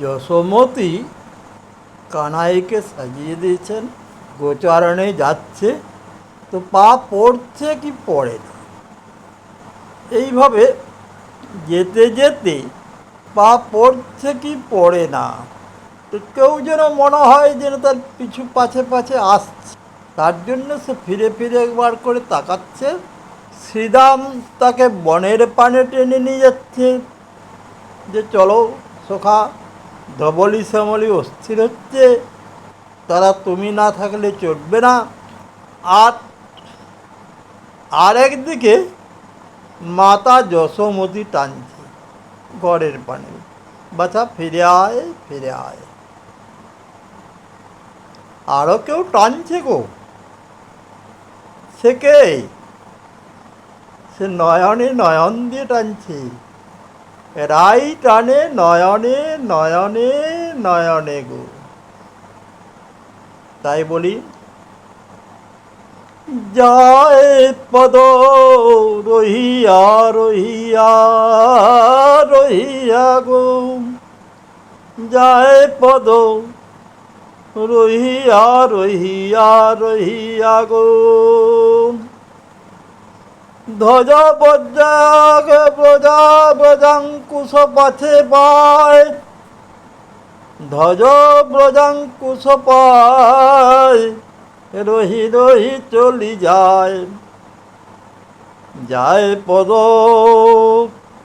যশোমতী কানাইকে সাজিয়ে দিয়েছেন, গোচারণে যাচ্ছে, তো পা পড়ছে কি পড়ে না? এইভাবে যেতে যেতে পা পড়ছে কি পড়ে না? তো কেউ যেন মনে হয় যেন তার পিছু পাছে পাছে আসছে। তার জন্য সে ফিরে ফিরে একবার করে তাকাচ্ছে। শ্রীরাম তাকে বনের পানে টেনে নিয়ে যাচ্ছে। যে চলো সোখা ধবলি শ্যামলি অস্থির হচ্ছে, তারা তুমি না থাকলে চলবে না। আর আরেকদিকে মাতা যশোমতি টানছে ঘরের পানে। বাছা, ফিরে আয় ফিরে আয়। আরও কেউ টানছে গো। সে কে? সে নয়নে নয়ন দিয়ে টানছে। রাই টানে, নয়নে নয়নে নয়নে গো। তাই বলি জয় পদ রহিয়া রহিয়া রহিয়া গো। জয় পদ রহিয়া রহিয়া রহিয়া গো। ধ্বজ বজ্রাগ ব্রজা ব্রজাঙ্কুশ পাছে পায়। ধ্বজ ব্রজাঙ্কুশ পায় রহি রহি চলি যায়। যায় পদ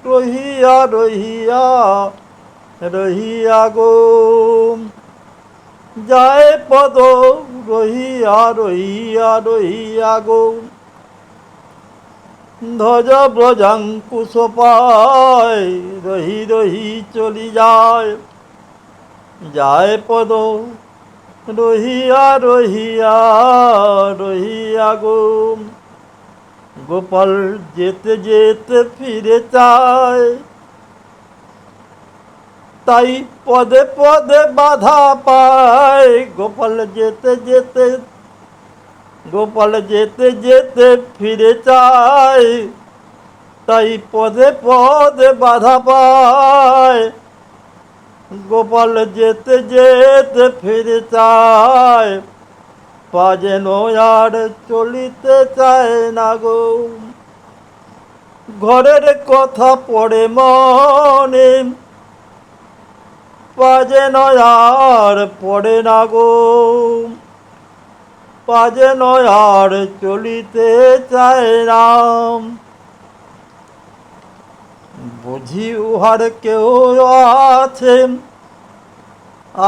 রহিয়া রহিয়া রহিয়া গো। যায় পদ রহিয়া রহিয়া রহিয়া গো। ধ্বজ ব্রজাঙ্কুশ পায় রহি রহি চলি যায়। যায় পদ, রহিয়া রহিয়া রহিয়া গো। গোপাল যেতে যেতে ফিরে চায়। তাই পদে পদে বাধা পায়। গোপাল যেতে যেতে গোপাল যেতে যেতে ফিরে চায়, তাই পদে পদে বাধা পায়। গোপাল যেতে যেতে ফিরে চায়, পা যেন আর চলিতে চায় না গো। ঘরের কথা পড়ে মনে, পা যেন আর পড়ে না গো। পা যেন আর চলিতে চায় রাম। বুঝি উহার কেউ আছে,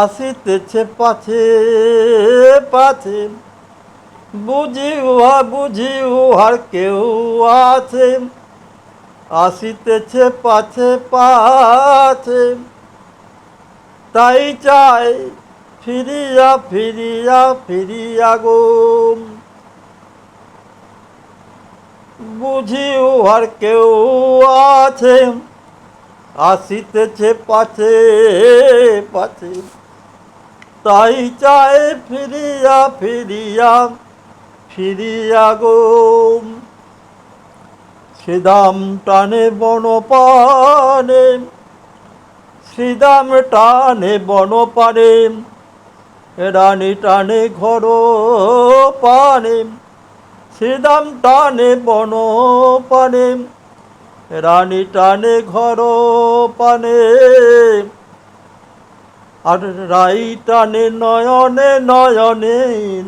আসিতেছে পাছে পাছে। বুঝি উহা, বুঝি উহার কেউ আছে, আসিতেছে পাছে পাছে। তাই চাই ফিরিয়া ফিরিয়া ফিরিয়া গো। বুঝি উহার কেউ আছে, আসিতেছে পাছে পাছে। তাই চায় ফিরিয়া ফিরিয়া ফিরিয়া গো। শ্রীদাম টানে বনপানে শ্রীদাম টানে বনপানে। রানী টানে ঘর পানে শ্রীদাম টানে বন পানে রানী টানে ঘর পানে। আর রাই টানে নয়নে নয়নে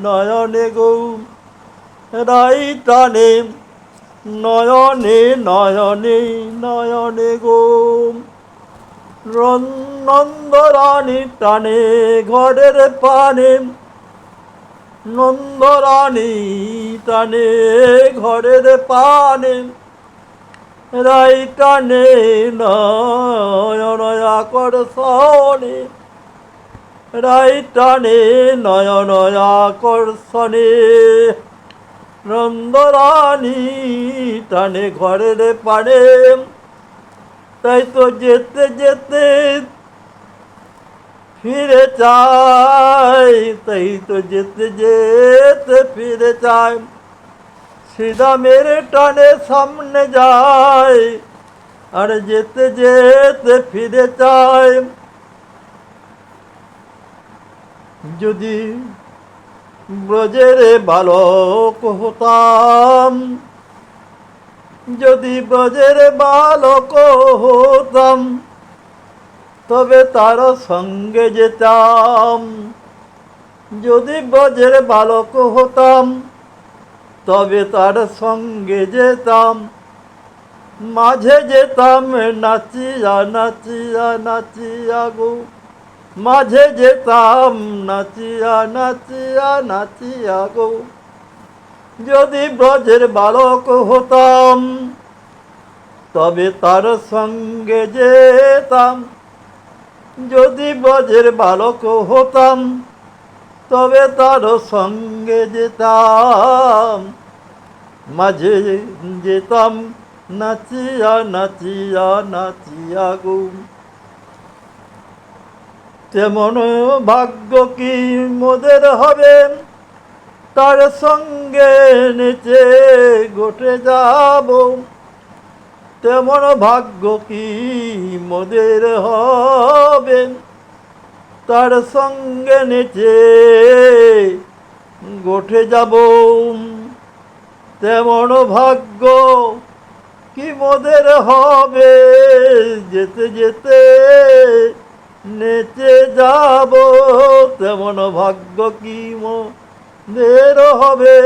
নয়নে গো, রাই টানে নয়নে নয়নে নয়নে গো। নন্দরানী টানে ঘরের পানে। নন্দরানী টানে ঘরের পানে। রাই টানে নয়ন আকর্ষণে রাই টানে নয়ন আকর্ষণে নন্দরানী টানে ঘরের পানে। তাই তো যেতে যেতে ফিরে চাই, তাই তো যেতে যেতে ফিরে চাই। শ্রীরামের টানে সামনে যায় আর যেতে যেতে ফিরে চায় যদি ব্রজের বালক হতাম যদি ব্রজের বালক হতাম, তবে তার সঙ্গে যেতাম। যদি ব্রজের বালক হতাম, তবে তার সঙ্গে যেতাম। মাঝে যেতাম, নাচিয়া নাচিয়া নাচিয়া গো। মাঝে যেতাম, নাচিয়া নাচিয়া নাচিয়া গো। যদি ব্রজের বালক হতাম, তবে তার সঙ্গে যেতাম। যদি ব্রজের বালক হতাম, তবে তার সঙ্গে যেতাম। মাঝে যেতাম, নাচিয়া নাচিয়া নাচিয়া গো। তেমন ভাগ্য কি মোদের হবে? তার সঙ্গে নেচে গোটে যাব। তেমন ভাগ্য কি মোদের হবে? তার সঙ্গে নেচে গোঠে যাব। তেমন ভাগ্য কি মোদের হবে? যেতে যেতে নেচে যাব। তেমন ভাগ্য কি মোদের হবে।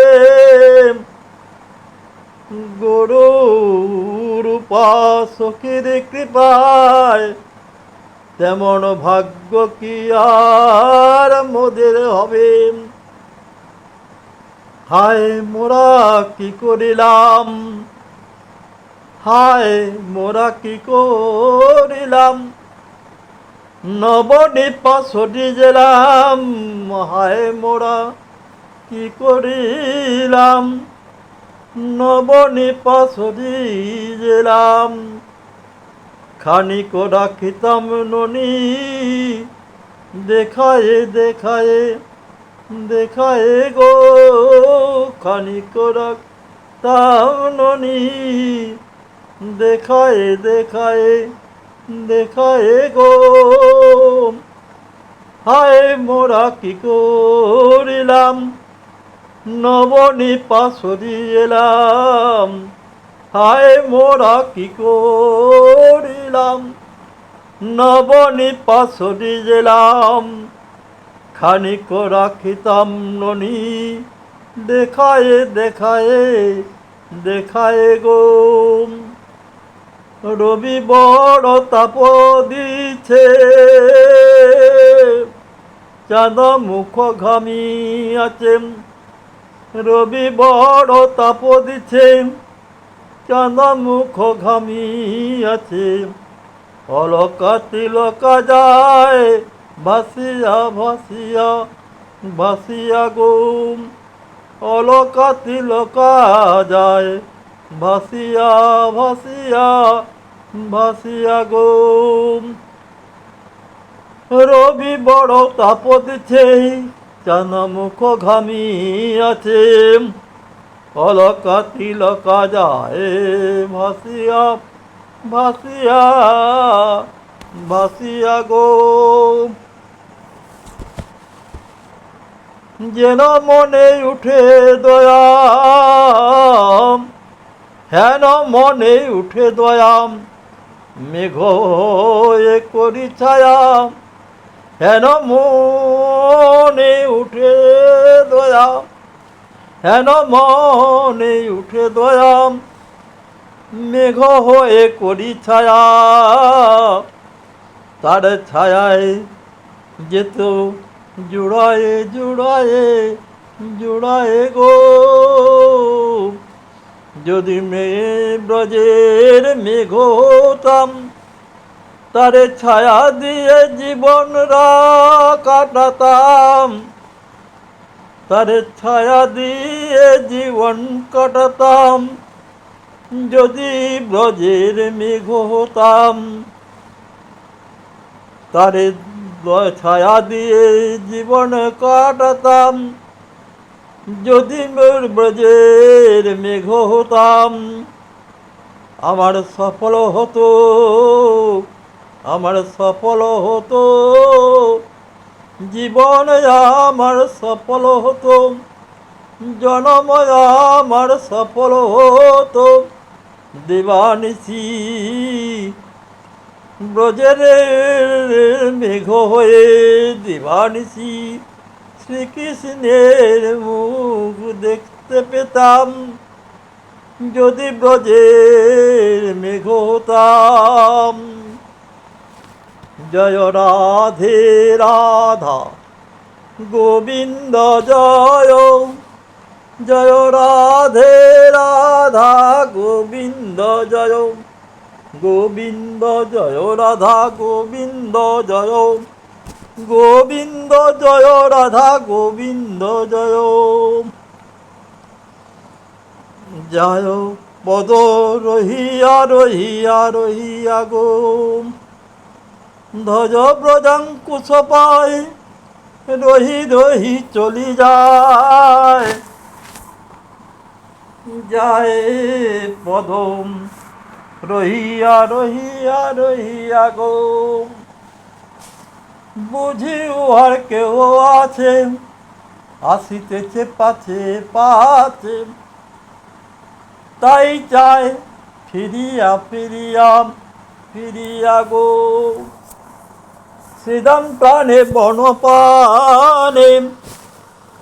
গরুর উপাসকের কৃপায় তেমন ভাগ্য কি আর মোদের হবে? হায় মোরা কি করিলাম? হায় মোরা কি করিলাম? নবদ্বীপা সটি জেলাম, হায় মোরা কি করিলাম? সটি জেলাম। খানিক রাখিতাম ননি, দেখায় দেখায় দেখায় গো। খানিক রাখতাম ননি, দেখায় দেখায় দেখায় গো। হায় মোরা কি করিলাম? নবনীপা সরিয়েলাম হায় মোরা কি করিলাম? নবনীপা সরিয়েলাম খানিক রাখিতাম ননি, দেখায় দেখায় দেখায় গো। রবি বড় তাপ দিছে, চাঁদ মুখ ঘামি আছে রবি বড় তাপ দিছে চাঁদ মুখ ঘামি আছে অলকা তিলকা যায়, ভাসিয়া ভাসিয়া ভাসিয়া গো অলকা তিলকা যায়, ভাসিয়া ভাসিয়া ভাসিয়া গো রবি বড় তাপ দিছে চান মুখ ঘামি আছে অলকা তিলকা যায় ভাসিয়া ভাসিয়া ভাসিয়া গো। যেন মনে উঠে দয়াম, হেন মনে উঠে দয়াম মেঘ এ করি ছায়াম। হেন মনে উঠে দয়াম হেন মনে উঠে দয়াম মেঘ হয়ে করি ছায়া, তার ছায়ায় যেত জুড়ায়ে জুড়ায়ে জুড়ায়ে গো। যদি মেয়ে ব্রজের মেঘ হতাম তারে ছায়া দিয়ে জীবন কাটাতাম। তারে ছায়া দিয়ে জীবন কাটাতাম। যদি ব্রজের মেঘ হতাম। তারে ছায়া দিয়ে জীবন কাটাতাম। যদি ব্রজের মেঘ হতাম। আমার সফল হতো আমার সফল হতো। জীবন আমার সফল হতো। জনম আমার সফল হতো। দিবানিসি ব্রজের মেঘ হয়ে দিবানিসি শ্রীকৃষ্ণের মুখ দেখতে পেতাম। যদি ব্রজের মেঘ হতাম। জয় রাধে রাধা। গোবিন্দ জয়। জয় রাধে রাধা, গোবিন্দ জয়। গোবিন্দ জয় রাধা, গোবিন্দ জয়। গোবিন্দ জয় রাধা, গোবিন্দ জয়। জয় পদ রহিয়া রহিয়া রহিয়া গো। ধ্বজ ব্রজাঙ্কুশ পায় রহি রহি চলি যায়। যায় পদম, রহিয়া রহিয়া রহিয়া গো। বুঝি উহার কেউ আছে? আসিতেছে পাছে পাছে। তাই চায় ফিরিয়া ফিরিয়া ফিরিয়া গো। শ্রীদাম টানে বনপানে,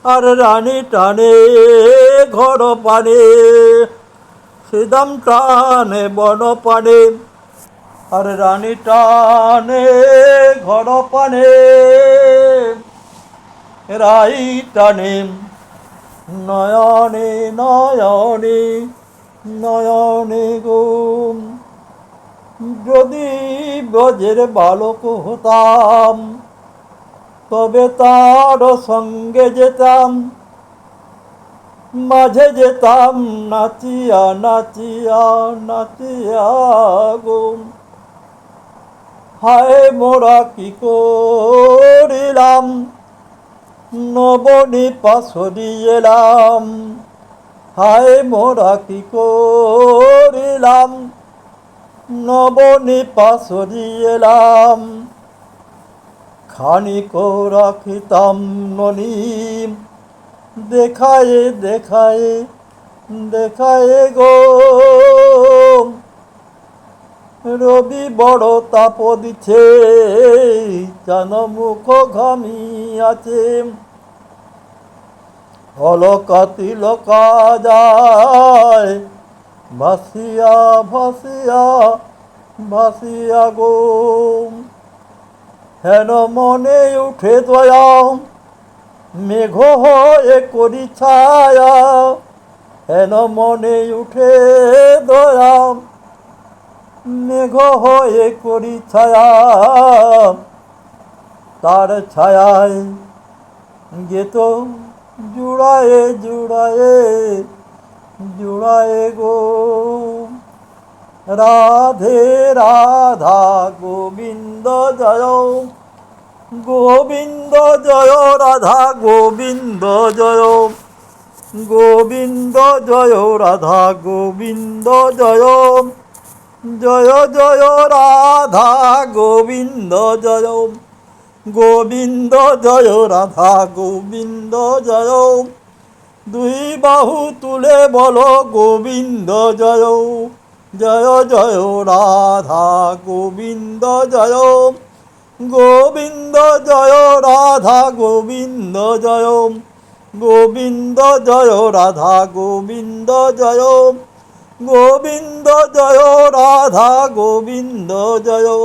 আর রানী টানে ঘর পানে শ্রীদাম টানে বনপানে, আর রানী টানে ঘর পানে রাই টানে, নয়নে নয়নে নয়নে গো। যদি ব্রজের বালক হতাম, তবে তার সঙ্গে যেতাম, মাঝে যেতাম, নাচিয়া নাচিয়া নাচিয়া হায় মোরা কি করিলাম? নবনী পাশরি এলাম। হায় মোরা কি করিলাম? নবনী পাশরি এলাম খানিক রাখিতাম ননি দেখায় দেখায় দেখায় গো। রবি বড় তাপ দিছে চান মুখ ঘামি আছে অলকা তিলকা যায় ভাসিয়া ভাসিয়া ভাসিয়া গো। হেন মনে উঠে দয়া, মেঘ হয়ে করি ছায়া। হেন মনে উঠে দয়া, মেঘ হয়ে করি ছায়া। তার ছায়ায় গেত, জুড়ায়ে জুড়ায়ে জুড়ায়ে গো। রাধে রাধা গোবিন্দ জয়। গোবিন্দ জয়, রাধা গোবিন্দ জয়। গোবিন্দ জয়, রাধা গোবিন্দ জয়। জয় জয়, রাধা গোবিন্দ জয়। গোবিন্দ জয়, রাধা গোবিন্দ জয়। দুই বাহু তুলে বলো গোবিন্দ জয়। জয় জয়, রাধা গোবিন্দ জয়। গোবিন্দ জয়, রাধা গোবিন্দ জয়। গোবিন্দ জয়, রাধা গোবিন্দ জয়। গোবিন্দ জয়, রাধা গোবিন্দ জয়।